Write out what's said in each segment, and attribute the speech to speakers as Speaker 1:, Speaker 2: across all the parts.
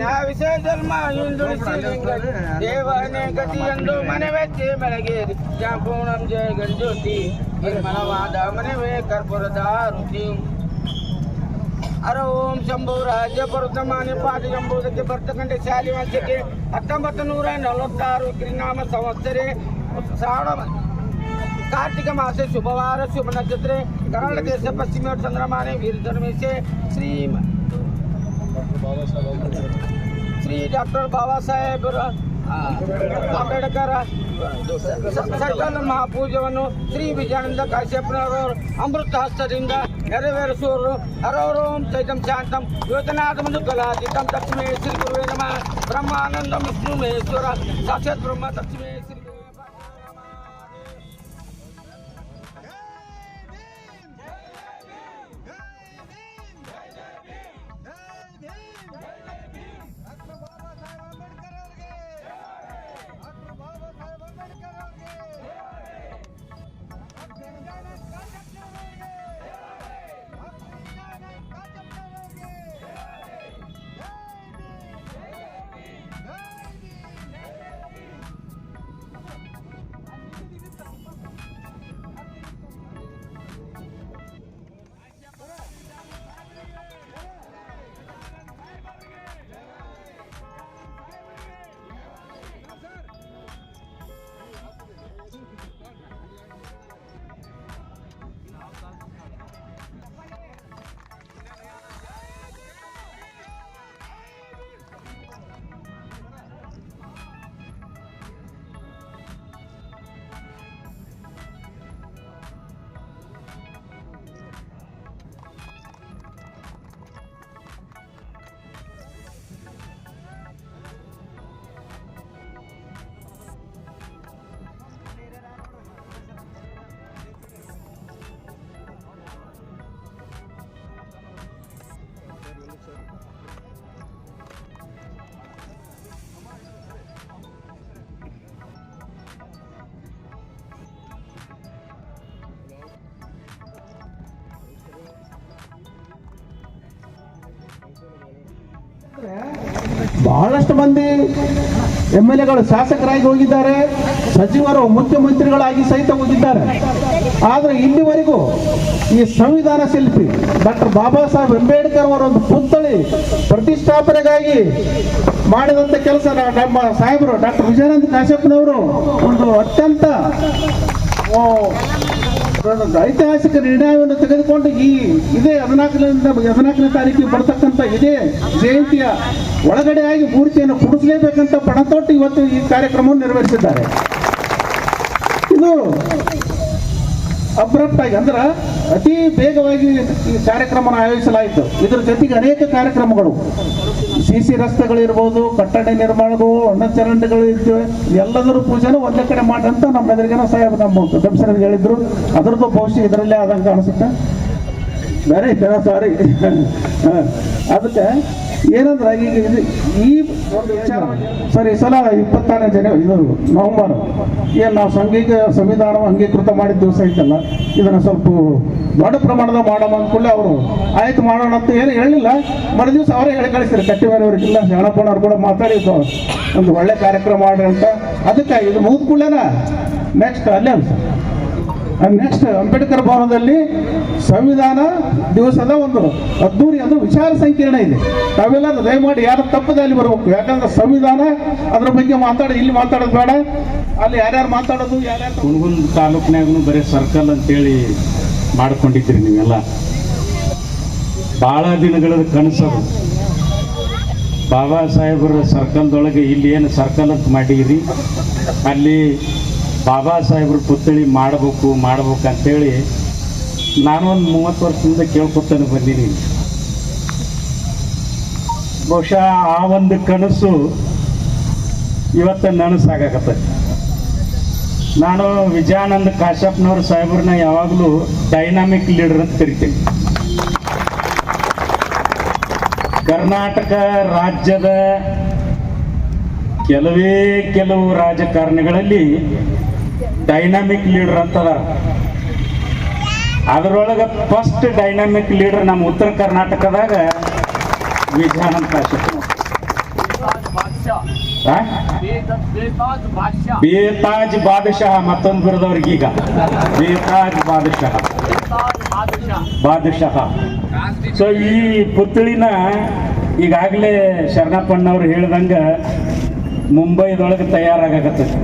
Speaker 1: ವಿಷಯ ಜನ್ಮ ಹಿಂದುಳಿಸಿ ದೇವನೇ ಗತಿಯೆಂದು ಮನವೆತ್ತಿ ಬೆಳಗೇರಿ ಪೂರ್ಣಂ ಜಯ ಗಂಜ್ಯೋತಿ ನಿರ್ಮಲವಾದ ಮನವೇ ಕರ್ಪೂರದ ರುಚಿ ಅರ ಓಂ ಶಂಭು ರಾಜ್ಯ ಪರುತಮಾನಿ ಪಾಠ ಎಂಬುದಕ್ಕೆ ಬರ್ತಕ್ಕಂಥ ಶಾಲಿ ವಂಶಕ್ಕೆ ಹತ್ತೊಂಬತ್ತು ನೂರ ನಲವತ್ತಾರು ಕಿರಿನಾಮ ಸಂವತ್ಸರೆ ಶ್ರಾವಣ ಕಾರ್ತಿಕ ಮಾಸ ಶುಭವಾರ ಶುಭ ನಕ್ಷತ್ರ ಕರ್ನಾಟಕ ದೇಶ ಪಶ್ಚಿಮ ಚಂದ್ರಮಾನೆ ವೀರ ಧರ್ಮೇಶೆ ಶ್ರೀ ಶ್ರೀ ಡಾಕ್ಟರ್ ಬಾಬಾ ಸಾಹೇಬರ ಅಂಬೇಡ್ಕರ್ ಸರ್ಕಲ್ ಮಹಾಪೂಜವನ್ನು ಶ್ರೀ ವಿಜಯಾನಂದ ಕಾಶ್ಯಪ್ಪನವರು ಅಮೃತ ಹಸ್ತದಿಂದ ನೆರವೇರಿಸುವರು ಹರವರೋಂ ಚೈತಂ ಶಾಂತಂ. ಯೋಜನಾಥಮನು ಕಲಾತೀತಂ. ತಕ್ಷಮೇ ಶ್ರೀ ಗುರುವೇ ನಮಃ. ಬ್ರಹ್ಮಾನಂದ ವಿಷ್ಣು ಮಹೇಶ್ವರ ಸಾಕ್ಷಾತ್ ಬ್ರಹ್ಮ ತಕ್ಷಮೇ
Speaker 2: ಬಹಳಷ್ಟು ಮಂದಿ ಎಂ ಎಲ್ ಎಗಳು ಶಾಸಕರಾಗಿ ಹೋಗಿದ್ದಾರೆ, ಸಚಿವರು ಮುಖ್ಯಮಂತ್ರಿಗಳಾಗಿ ಸಹಿತ ಹೋಗಿದ್ದಾರೆ. ಆದರೆ ಇಲ್ಲಿವರೆಗೂ ಈ ಸಂವಿಧಾನ ಶಿಲ್ಪಿ ಡಾಕ್ಟರ್ ಬಾಬಾ ಸಾಹೇಬ್ ಅಂಬೇಡ್ಕರ್ ಅವರ ಒಂದು ಪುತ್ಥಳಿ ಪ್ರತಿಷ್ಠಾಪನೆಗಾಗಿ ಮಾಡಿದಂಥ ಕೆಲಸ ನಮ್ಮ ಸಾಹೇಬರು ಡಾಕ್ಟರ್ ವಿಜಯಾನಂದ ಕಾಶ್ಯಪ್ಪನವರು ಒಂದು ಅತ್ಯಂತ ಐತಿಹಾಸಿಕ ನಿರ್ಣಯವನ್ನು ತೆಗೆದುಕೊಂಡು ಈ ಇದೇ ಹದಿನಾಲ್ಕರಿಂದ ಹದಿನಾಲ್ಕನೇ ತಾರೀಕಿಗೆ ಬರ್ತಕ್ಕಂಥ ಇದೇ ಜಯಂತಿಯ ಒಳಗಡೆಯಾಗಿ ಮೂರ್ತಿಯನ್ನು ಕುಡಿಸಲೇಬೇಕಂತ ಪಣತೊಟ್ಟು ಇವತ್ತು ಈ ಕಾರ್ಯಕ್ರಮವನ್ನು ನೆರವೇರಿಸಿದ್ದಾರೆ ಇದು ಅಬ್ರಪ್ಟ್ ಆಗಿ ಅಂದ್ರೆ ಅತಿ ಬೇಗವಾಗಿ ಈ ಕಾರ್ಯಕ್ರಮನ ಆಯೋಜಿಸಲಾಯಿತು. ಇದರ ಜೊತೆಗೆ ಅನೇಕ ಕಾರ್ಯಕ್ರಮಗಳು. ಸಿ ಸಿ ರಸ್ತೆಗಳಿರ್ಬೋದು, ಕಟ್ಟಡ ನಿರ್ಮಾಣಗಳು ಅನ್ನ ಚರಂಡಿಗಳು ಇರ್ತವೆ ಎಲ್ಲದರ ಪೂಜೆನೂ ಒಂದೇ ಕಡೆ ಮಾಡಂತ ನಮ್ಮ ಎದುರಿಗೆನ ಸಾಹೇಬ್ ನಮ್ಮ ಕಮಿಷನರ್ ಹೇಳಿದ್ರು. ಅದರದ್ದು ಭವಿಷ್ಯ ಇದರಲ್ಲೇ ಆದಂಗೆ ಕಾಣಿಸುತ್ತೆ. ಬೇರೆ ಸಾರಿ. ಅದಕ್ಕೆ ಏನಂದ್ರೆ ಈಗ ಈ ಒಂದು ವಿಚಾರ ಸರ್ ಸಲ ಇಪ್ಪತ್ತಾರನೇ ಜನ ಇದು ನವೆಂಬರ್. ಏನು ನಾವು ಸಂಘೀಕ ಸಂವಿಧಾನ ಅಂಗೀಕೃತ ಮಾಡಿದ ದಿವಸ ಐತಲ್ಲ, ಇದನ್ನು ಸ್ವಲ್ಪ ದೊಡ್ಡ ಪ್ರಮಾಣದ ಮಾಡೋಣ ಅಂದ್ಕೊಳ್ಳಿ ಅವರು, ಆಯ್ತು ಮಾಡೋಣ ಅಂತ ಏನು ಹೇಳಿಲ್ಲ ಮರು ದಿವಸ ಅವರೇ ಹೇಳಿ ಕಳಿಸ್ತಾರೆ ಕಟ್ಟಿ ಮನೆಯವರಿಗಿಲ್ಲ ಶರಣಪ್ಪನವ್ರು ಕೂಡ ಮಾತಾಡಿದ್ದು ಒಂದು ಒಳ್ಳೆ ಕಾರ್ಯಕ್ರಮ ಮಾಡ್ರಿ ಅಂತ. ಅದಕ್ಕೆ ಇದು ಮುಗಿದ ಕೂಡಲೇನ? ನೆಕ್ಸ್ಟ್ ಅಲ್ಲೇ ಸರ್ ನೆಕ್ಸ್ಟ್ ಅಂಬೇಡ್ಕರ್ ಭವನದಲ್ಲಿ ಸಂವಿಧಾನ ದಿವಸದ ಒಂದು ಅದ್ದೂರಿ ಅದು ವಿಚಾರ ಸಂಕಿರಣ ಇದೆ. ನಾವೆಲ್ಲ ದಯಮಾಡಿ ಯಾರು ತಪ್ಪದಲ್ಲಿ ಬರಬೇಕು. ಯಾಕಂದ್ರೆ ಸಂವಿಧಾನ ಅದ್ರ ಬಗ್ಗೆ ಮಾತಾಡಿ, ಇಲ್ಲಿ ಮಾತಾಡೋದು ಬೇಡ. ಅಲ್ಲಿ ಯಾರ್ಯಾರು ಮಾತಾಡೋದು, ಯಾರ್ಯಾರು
Speaker 3: ಹುಣಗುಂದ ತಾಲೂಕಿನಾಗೂ ಬರೀ ಸರ್ಕಲ್ ಅಂತೇಳಿ ಮಾಡ್ಕೊಂಡಿದ್ರಿ ನೀವೆಲ್ಲ. ಭಾಳ ದಿನಗಳ ಕನಸದು ಬಾಬಾ ಸಾಹೇಬರ ಸರ್ಕಲ್ದೊಳಗೆ ಇಲ್ಲಿ ಏನು ಸರ್ಕಲ್ ಅಂತ ಮಾಡಿರಿ, ಅಲ್ಲಿ ಬಾಬಾ ಸಾಹೇಬ್ರ ಪುತ್ಥಳಿ ಮಾಡಬೇಕು, ಮಾಡ್ಬೇಕು ಅಂತೇಳಿ ನಾನು ಒಂದು ಮೂವತ್ತು ವರ್ಷದಿಂದ ಕೇಳ್ಕೊತಾನೆ ಬಂದೀನಿ ಬಹುಶಃ ಆ ಒಂದು ಕನಸು ಇವತ್ತು ನನಸಾಗಕತ್ತೈತಿ ನಾನು ವಿಜಯಾನಂದ ಕಾಶ್ಯಪ್ನವ್ರ ಸಾಹೇಬ್ರನ್ನ ಯಾವಾಗಲೂ ಡೈನಾಮಿಕ್ ಲೀಡರ್ ಅಂತ ಕರಿತೀನಿ. ಕರ್ನಾಟಕ ರಾಜ್ಯದ ಕೆಲವೇ ಕೆಲವು ರಾಜಕಾರಣಿಗಳಲ್ಲಿ ಡೈನಾಮಿಕ್ ಲೀಡರ್ ಅಂತದಾರ ಅದರೊಳಗೆ ಫಸ್ಟ್ ಡೈನಾಮಿಕ್ ಲೀಡರ್ ನಮ್ಮ ಉತ್ತರ ಕರ್ನಾಟಕದಾಗ ವಿಜಯಾನಂದ ಆ? ಬೇತಾಜ್ ಬಾದಶಾಹ ಮತ್ತೊಂದು ಈಗ. ಬೇತಾಜ್ ಬಾದಶಾಹ ಬಾದಶಾಹ ಸೊ ಈ ಪುತ್ಳಿನ ಈಗಾಗಲೇ ಶರಣಪ್ಪಣ್ಣವ್ರು ಹೇಳ್ದಂಗೆ ಮುಂಬೈದೊಳಗೆ ತಯಾರಾಗತ್ತೈತಿ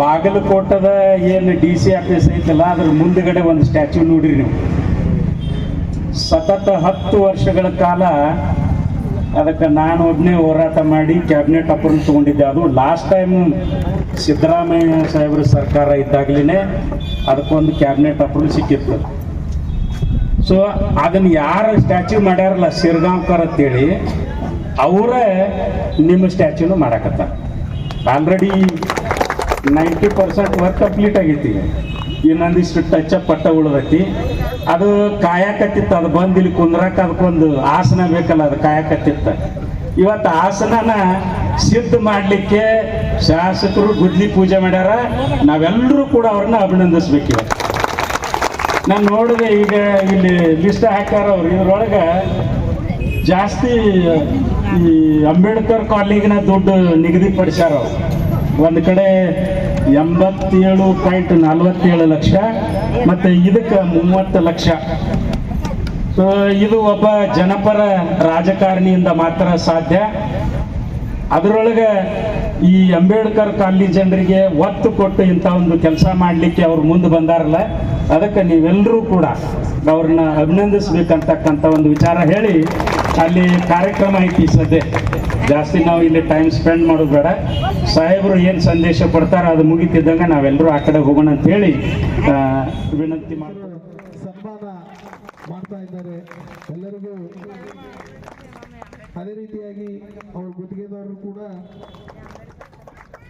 Speaker 3: ಬಾಗಲಕೋಟದ ಏನು ಡಿ ಸಿ ಆಫೀಸ್ ಐತಲ್ಲ, ಅದ್ರ ಮುಂದ್ಗಡೆ ಒಂದು ಸ್ಟ್ಯಾಚ್ಯೂ ನೋಡ್ರಿ ನೀವು. ಸತತ ಹತ್ತು ವರ್ಷಗಳ ಕಾಲ ಅದಕ್ಕೆ ನಾನು ಒಬ್ಬನೇ ಹೋರಾಟ ಮಾಡಿ ಕ್ಯಾಬಿನೆಟ್ ಅಪ್ರೂವಲ್ ತೊಗೊಂಡಿದ್ದೆ. ಅದು ಲಾಸ್ಟ್ ಟೈಮ್ ಸಿದ್ದರಾಮಯ್ಯ ಸಾಹೇಬ್ರ ಸರ್ಕಾರ ಇದ್ದಾಗಲೇ ಅದಕ್ಕೊಂದು ಕ್ಯಾಬಿನೆಟ್ ಅಪ್ರೂವಲ್ ಸಿಕ್ಕಿತ್ತು. ಸೊ ಅದನ್ನು ಯಾರು ಸ್ಟ್ಯಾಚ್ಯೂ ಮಾಡ್ಯಾರಲ್ಲ ಸಿರ್ಗಾಂವ್ಕರ್ ಅಂತೇಳಿ, ಅವರೇ ನಿಮ್ಮ ಸ್ಟ್ಯಾಚ್ಯೂನು ಮಾಡಾಕತ್ತಾರ. Already ninety percent work complete ಆಗೈತಿ. ಇನ್ನೊಂದಿಷ್ಟು ಟಚ್ ಅಪ್ ಪಟ್ಟ ಉಳಿದೈತಿ. ಅದು ಕಾಯಕತ್ತಿತ್ತು, ಅದು ಬಂದು ಇಲ್ಲಿ ಕುಂದ್ರಕ್ಕೆ ಅದಕ್ಕೊಂದು ಆಸನ ಬೇಕಲ್ಲ, ಅದು ಕಾಯಕತ್ತಿತ್ತು. ಇವತ್ತು ಆಸನನ ಸಿದ್ಧ ಮಾಡಲಿಕ್ಕೆ ಶಾಸಕರು ಗುದ್ಲಿ ಪೂಜೆ ಮಾಡ್ಯಾರ. ನಾವೆಲ್ಲರೂ ಕೂಡ ಅವ್ರನ್ನ ಅಭಿನಂದಿಸ್ಬೇಕು ನಾನು ನೋಡಿದೆ ಈಗ ಇಲ್ಲಿ ಲಿಸ್ಟ್ ಹಾಕ್ಯಾರ ಅವ್ರು. ಇದ್ರೊಳಗೆ ಜಾಸ್ತಿ, ಈ ಅಂಬೇಡ್ಕರ್ ಕಾಲೇಜಿನ ದುಡ್ಡು ನಿಗದಿಪಡಿಸ್ಯಾರ ಒಂದು ಕಡೆ ಎಂಬತ್ತೇಳು ಪಾಯಿಂಟ್ ನಲ್ವತ್ತೇಳು ಲಕ್ಷ ಮತ್ತು ಇದಕ್ಕೆ ಮೂವತ್ತು ಲಕ್ಷ. ಇದು ಒಬ್ಬ ಜನಪರ ರಾಜಕಾರಣಿಯಿಂದ ಮಾತ್ರ ಸಾಧ್ಯ. ಅದರೊಳಗೆ ಈ ಅಂಬೇಡ್ಕರ್ ಕಾಲನಿ ಜನರಿಗೆ ಒತ್ತು ಕೊಟ್ಟು ಇಂಥ ಒಂದು ಕೆಲಸ ಮಾಡಲಿಕ್ಕೆ ಅವ್ರು ಮುಂದೆ ಬಂದಾರಲ್ಲ, ಅದಕ್ಕೆ ನೀವೆಲ್ಲರೂ ಕೂಡ ಅವ್ರನ್ನ ಅಭಿನಂದಿಸ್ಬೇಕಂತಕ್ಕಂಥ ಒಂದು ವಿಚಾರ ಹೇಳಿ ಅಲ್ಲಿ ಕಾರ್ಯಕ್ರಮ ಐತಿ ಸದ್ಯ. ಜಾಸ್ತಿ ನಾವು ಇಲ್ಲಿ ಟೈಮ್ ಸ್ಪೆಂಡ್ ಮಾಡೋದು ಬೇಡ. ಸಾಹೇಬರು ಏನು ಸಂದೇಶ ಕೊಡ್ತಾರೋ ಅದು ಮುಗಿತಿದ್ದಂಗೆ ನಾವೆಲ್ಲರೂ ಆ ಕಡೆ ಹೋಗೋಣ ಅಂತ ಹೇಳಿ ವಿನಂತಿ ಮಾಡ್ತೀವಿ.
Speaker 2: ಸನ್ಮಾನ ಮಾಡ್ತಾ ಇದ್ದಾರೆ. ಎಲ್ಲರಿಗೂ ಅದೇ ರೀತಿಯಾಗಿ ಅವ್ರ ಗುತ್ತಿಗೆದಾರರು ಕೂಡ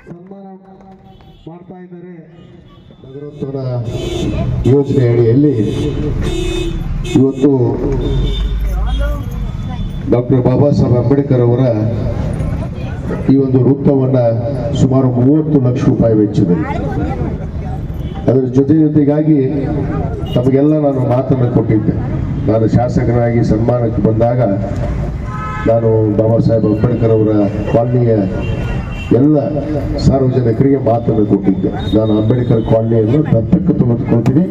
Speaker 2: ಸನ್ಮಾನ ಮಾಡ್ತಾ ಇದ್ದಾರೆ.
Speaker 4: ನಗರೋತ್ಸವದ ಯೋಜನೆ ಅಡಿಯಲ್ಲಿ ಇವತ್ತು ಡಾಕ್ಟರ್ ಬಾಬಾ ಸಾಹೇಬ್ ಅಂಬೇಡ್ಕರ್ ಅವರ ಈ ಒಂದು ವೃತ್ತವನ್ನು ಸುಮಾರು ಮೂವತ್ತು ಲಕ್ಷ ರೂಪಾಯಿ ವೆಚ್ಚದಲ್ಲಿ. ಅದರ ಜೊತೆ ಜೊತೆಗಾಗಿ ತಮಗೆಲ್ಲ ನಾನು ಮಾತನ್ನು ಕೊಟ್ಟಿದ್ದೆ. ನಾನು ಶಾಸಕರಾಗಿ ಸನ್ಮಾನಕ್ಕೆ ಬಂದಾಗ ನಾನು ಬಾಬಾ ಸಾಹೇಬ್ ಅಂಬೇಡ್ಕರ್ ಅವರ ಕಾಲನಿಯ ಎಲ್ಲ ಸಾರ್ವಜನಿಕರಿಗೆ ಮಾತನ್ನು ಕೊಟ್ಟಿದ್ದೆ. ನಾನು ಅಂಬೇಡ್ಕರ್ ಕಾಲನಿಯನ್ನು ದತ್ತಕ್ಕೆ ತೆಗೆದುಕೊಳ್ತೀನಿ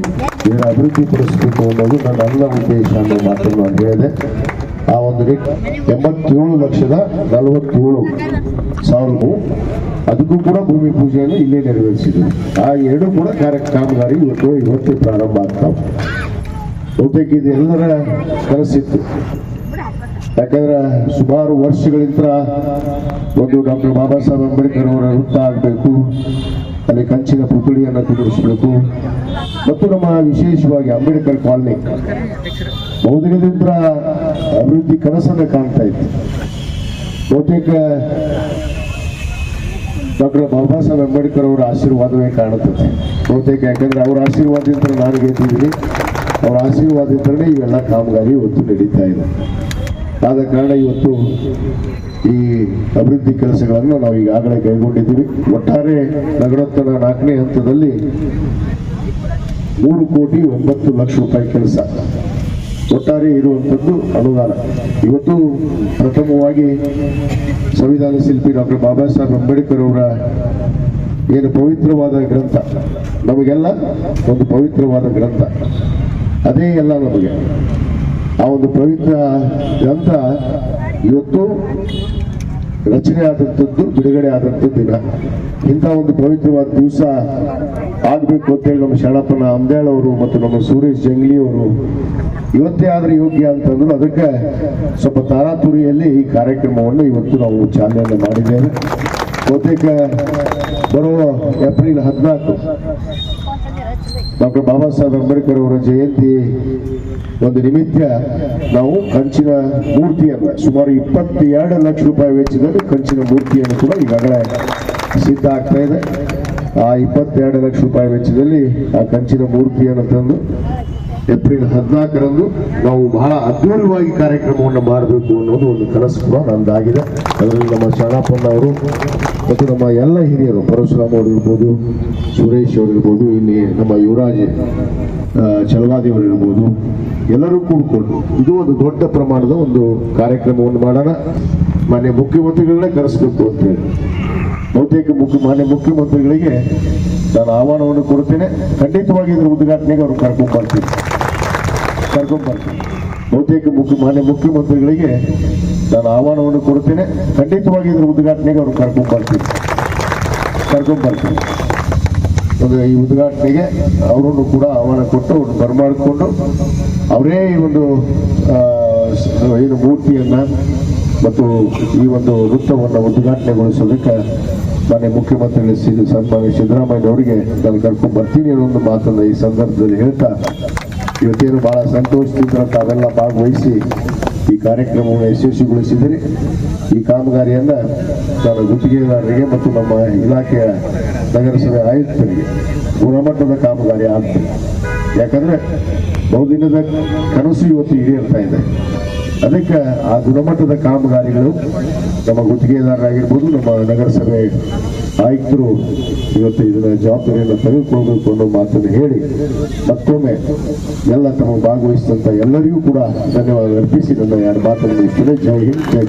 Speaker 4: ಇದರ ಅಭಿವೃದ್ಧಿ ಪಡಿಸಬೇಕು ಅನ್ನೋದು ನನ್ನ ಎಲ್ಲ ಉದ್ದೇಶ ಅನ್ನೋ ಮಾತನ್ನು ನಾನು ಹೇಳಿದೆ. ಆ ಒಂದು ರೇಟ್ ಎಂಬತ್ತೇಳು ಲಕ್ಷದ ನಲವತ್ತೇಳು ಸಾವಿರ ಅದಕ್ಕೂ ಕೂಡ ಭೂಮಿ ಪೂಜೆಯನ್ನು ಇಲ್ಲೇ ನೆರವೇರಿಸಿದ್ರು. ಆ ಎರಡು ಕೂಡ ಕಾರ್ಯ ಕಾಮಗಾರಿ ಇವತ್ತು ಇವತ್ತೇ ಪ್ರಾರಂಭ ಆಗ್ತಾವೆ ಬಹುತೇಕ ಇದು ಎಲ್ಲರ ಕನಸಿತ್ತು. ಯಾಕಂದ್ರೆ ಸುಮಾರು ವರ್ಷಗಳಿಂದ ಒಂದು ಡಾಕ್ಟರ್ ಬಾಬಾ ಸಾಹೇಬ್ ಅಂಬೇಡ್ಕರ್ ಅವರ ವೃತ್ತ ಆಗಬೇಕು. ಅಲ್ಲಿ ಕಂಚಿನ ಪುತ್ಳಿಯನ್ನು ಕುದುರಿಸಬೇಕು ಮತ್ತು ನಮ್ಮ ವಿಶೇಷವಾಗಿ ಅಂಬೇಡ್ಕರ್ ಕಾಲನಿ. ಬಹುದಿನದಿಂದ ಅಭಿವೃದ್ಧಿ ಕನಸನ್ನು ಕಾಣ್ತಾ ಇತ್ತು. ಬಹುತೇಕ ಡಾಕ್ಟರ್ ಬಾಬಾ ಸಾಹೇಬ್ ಅಂಬೇಡ್ಕರ್ ಅವರ ಆಶೀರ್ವಾದವೇ ಕಾಣುತ್ತದೆ. ಬಹುತೇಕ ಯಾಕಂದರೆ ಅವರ ಆಶೀರ್ವಾದದಿಂದ ನಾನು ಗೆದ್ದಿದ್ದೀನಿ. ಅವರ ಆಶೀರ್ವಾದದಿಂದಲೇ ಇವೆಲ್ಲ ಕಾಮಗಾರಿ ಒತ್ತು ನಡೀತಾ ಇದೆ ಆದ ಕಾರಣ ಇವತ್ತು ಈ ಅಭಿವೃದ್ಧಿ ಕೆಲಸಗಳನ್ನು ನಾವು ಈಗಾಗಲೇ ಕೈಗೊಂಡಿದ್ದೀವಿ. ಒಟ್ಟಾರೆ ನಗರೋತ್ತರ ನಾಲ್ಕನೇ ಹಂತದಲ್ಲಿ ಮೂರು ಕೋಟಿ ಒಂಬತ್ತು ಲಕ್ಷ ರೂಪಾಯಿ ಕೆಲಸ. ಒಟ್ಟಾರೆ ಇರುವಂಥದ್ದು ಅನುದಾನ. ಇವತ್ತು ಪ್ರಥಮವಾಗಿ ಸಂವಿಧಾನ ಶಿಲ್ಪಿ ಡಾಕ್ಟರ್ ಬಾಬಾ ಸಾಹೇಬ್ ಅಂಬೇಡ್ಕರ್ ಅವರ ಏನು ಪವಿತ್ರವಾದ ಗ್ರಂಥ. ನಮಗೆಲ್ಲ ಒಂದು ಪವಿತ್ರವಾದ ಗ್ರಂಥ. ಅದೇ ಎಲ್ಲ ನಮಗೆ. ಆ ಒಂದು ಪವಿತ್ರ ಗ್ರಂಥ ಇವತ್ತು ರಚನೆ ಆದಂಥದ್ದು ಬಿಡುಗಡೆ ಆದಂಥದ್ದು ಇಲ್ಲ ಇಂಥ ಒಂದು ಪವಿತ್ರವಾದ ದಿವಸ ಆಗಬೇಕು ಅಂತೇಳಿ ನಮ್ಮ ಶರಣಪ್ಪನ ಅಂದೇಳ್ ಅವರು ಮತ್ತು ನಮ್ಮ ಸುರೇಶ್ ಜಂಗ್ಲಿ ಅವರು ಇವತ್ತೇ ಆದರೆ ಯೋಗ್ಯ ಅಂತಂದ್ರು. ಅದಕ್ಕೆ ಸ್ವಲ್ಪ ತಾರಾತುರಿಯಲ್ಲಿ ಈ ಕಾರ್ಯಕ್ರಮವನ್ನು ಇವತ್ತು ನಾವು ಚಾಲನೆ ಮಾಡಿದ್ದೇವೆ. ಬಹುತೇಕ ಬರುವ ಏಪ್ರಿಲ್ ಹದಿನಾಲ್ಕು ಡಾಕ್ಟರ್ ಬಾಬಾ ಸಾಹೇಬ್ ಅಂಬೇಡ್ಕರ್ ಅವರ ಜಯಂತಿ ಒಂದು ನಿಮಿತ್ತ ನಾವು ಕಂಚಿನ ಮೂರ್ತಿಯನ್ನು ಸುಮಾರು ಇಪ್ಪತ್ತೆರಡು ಲಕ್ಷ ರೂಪಾಯಿ ವೆಚ್ಚದಲ್ಲಿ ಕಂಚಿನ ಮೂರ್ತಿಯನ್ನು ಕೂಡ ಈಗಾಗಲೇ ಸಿದ್ಧ ಆಗ್ತಾ ಇದೆ. ಆ ಇಪ್ಪತ್ತೆರಡು ಲಕ್ಷ ರೂಪಾಯಿ ವೆಚ್ಚದಲ್ಲಿ ಆ ಕಂಚಿನ ಮೂರ್ತಿಯನ್ನು ತಂದು ಏಪ್ರಿಲ್ ಹದಿನಾಲ್ಕರಂದು ನಾವು ಬಹಳ ಅದ್ಭುತವಾಗಿ ಕಾರ್ಯಕ್ರಮವನ್ನು ಮಾಡಬೇಕು ಅನ್ನೋದು ಒಂದು ಕನಸು ಕೂಡ ನಂದಾಗಿದೆ ಅದರಲ್ಲಿ ನಮ್ಮ ಶರಣಪ್ಪನವರು ಮತ್ತು ನಮ್ಮ ಎಲ್ಲ ಹಿರಿಯರು, ಪರಶುರಾಮ್ ಅವರು ಇರ್ಬೋದು ಸುರೇಶ್ ಅವರು ಇರ್ಬೋದು ಇಲ್ಲಿ ನಮ್ಮ ಯುವರಾಜ್ ಚಲವಾದಿ ಅವರು ಇರ್ಬೋದು ಎಲ್ಲರೂ ಕೂಡ್ಕೊಂಡು ಇದು ಒಂದು ದೊಡ್ಡ ಪ್ರಮಾಣದ ಒಂದು ಕಾರ್ಯಕ್ರಮವನ್ನು ಮಾಡೋಣ. ಮಾನ್ಯ ಮುಖ್ಯಮಂತ್ರಿಗಳನ್ನೇ ಕರೆಸ್ಬೇಕು ಅಂತ ಹೇಳಿ. ಬಹುತೇಕ ಮುಖ್ಯ, ಮಾನ್ಯ ಮುಖ್ಯಮಂತ್ರಿಗಳಿಗೆ ನಾನು ಆಹ್ವಾನವನ್ನು ಕೊಡ್ತೇನೆ ಖಂಡಿತವಾಗಿ ಇದರ ಉದ್ಘಾಟನೆಗೆ ಅವ್ರು ಕರ್ಕೊಂಡ್ಬರ್ತೀನಿ ಕರ್ಕೊಂಡ್ಬರ್ತೀನಿ ಕರ್ಕೊಂಡ್ ಬರ್ತೀನಿ ಬಹುತೇಕ ಮುಖ್ಯ, ಮಾನ್ಯ ಮುಖ್ಯಮಂತ್ರಿಗಳಿಗೆ ನಾನು ಆಹ್ವಾನವನ್ನು ಕೊಡ್ತೇನೆ ಖಂಡಿತವಾಗಿ ಇದರ ಉದ್ಘಾಟನೆಗೆ ಅವರು ಕರ್ಕೊಂಡು ಬರ್ತೀನಿ. ಕರ್ಕೊಂಡು ಬರ್ತೀನಿ. ಈ ಉದ್ಘಾಟನೆಗೆ ಅವರನ್ನು ಕೂಡ ಆಹ್ವಾನ ಕೊಟ್ಟು ಅವ್ರನ್ನ ಬರಮಾಡಿಕೊಂಡು ಅವರೇ ಈ ಒಂದು ಏನು ಮೂರ್ತಿಯನ್ನು ಮತ್ತು ಈ ಒಂದು ವೃತ್ತವನ್ನು ಉದ್ಘಾಟನೆಗೊಳಿಸೋದಕ್ಕೆ ಮಾನ್ಯ ಮುಖ್ಯಮಂತ್ರಿ ಸಿ. ಸನ್ಮಾನ್ಯ ಸಿದ್ದರಾಮಯ್ಯನವರಿಗೆ ನಾನು ಕರ್ಕೊಂಡು ಬರ್ತೀನಿ ಅನ್ನೋ ಒಂದು ಮಾತನ್ನು ಈ ಸಂದರ್ಭದಲ್ಲಿ ಹೇಳ್ತಾ ಇವತ್ತೇನು ಭಾಳ ಸಂತೋಷದಿಂದ ತಾವೆಲ್ಲ ಭಾಗವಹಿಸಿ ಈ ಕಾರ್ಯಕ್ರಮವನ್ನು ಯಶಸ್ವಿಗೊಳಿಸಿದರೆ ಈ ಕಾಮಗಾರಿಯನ್ನ ನಾನು ಗುತ್ತಿಗೆದಾರರಿಗೆ ಮತ್ತು ನಮ್ಮ ಇಲಾಖೆಯ ನಗರಸಭೆ ಆಯುಕ್ತರಿಗೆ, ಗುಣಮಟ್ಟದ ಕಾಮಗಾರಿ ಆಗ್ತದೆ. ಯಾಕಂದ್ರೆ ಬಹುದಿನದ ಕನಸು ಇವತ್ತು ಈಡೇರ್ತಾ ಇದೆ. ಅದಕ್ಕೆ ಆ ಗುಣಮಟ್ಟದ ಕಾಮಗಾರಿಗಳು ನಮ್ಮ ಗುತ್ತಿಗೆದಾರರಾಗಿರ್ಬೋದು, ನಮ್ಮ ನಗರಸಭೆ ಆಯುಕ್ತರು ಇವತ್ತು ಇದನ್ನ ಜವಾಬ್ದಾರಿಯನ್ನು ತೆಗೆದುಕೊಳ್ಬೇಕು ಅನ್ನೋ ಮಾತನ್ನು ಹೇಳಿ ಮತ್ತೊಮ್ಮೆ ಎಲ್ಲ ತಮ್ಮ ಭಾಗವಹಿಸಿದಂತ ಎಲ್ಲರಿಗೂ ಕೂಡ ಧನ್ಯವಾದ ಅರ್ಪಿಸಿ ನನ್ನ ಎರಡು ಮಾತನ್ನು ಜೈ ಹಿಂದ್, ಜೈ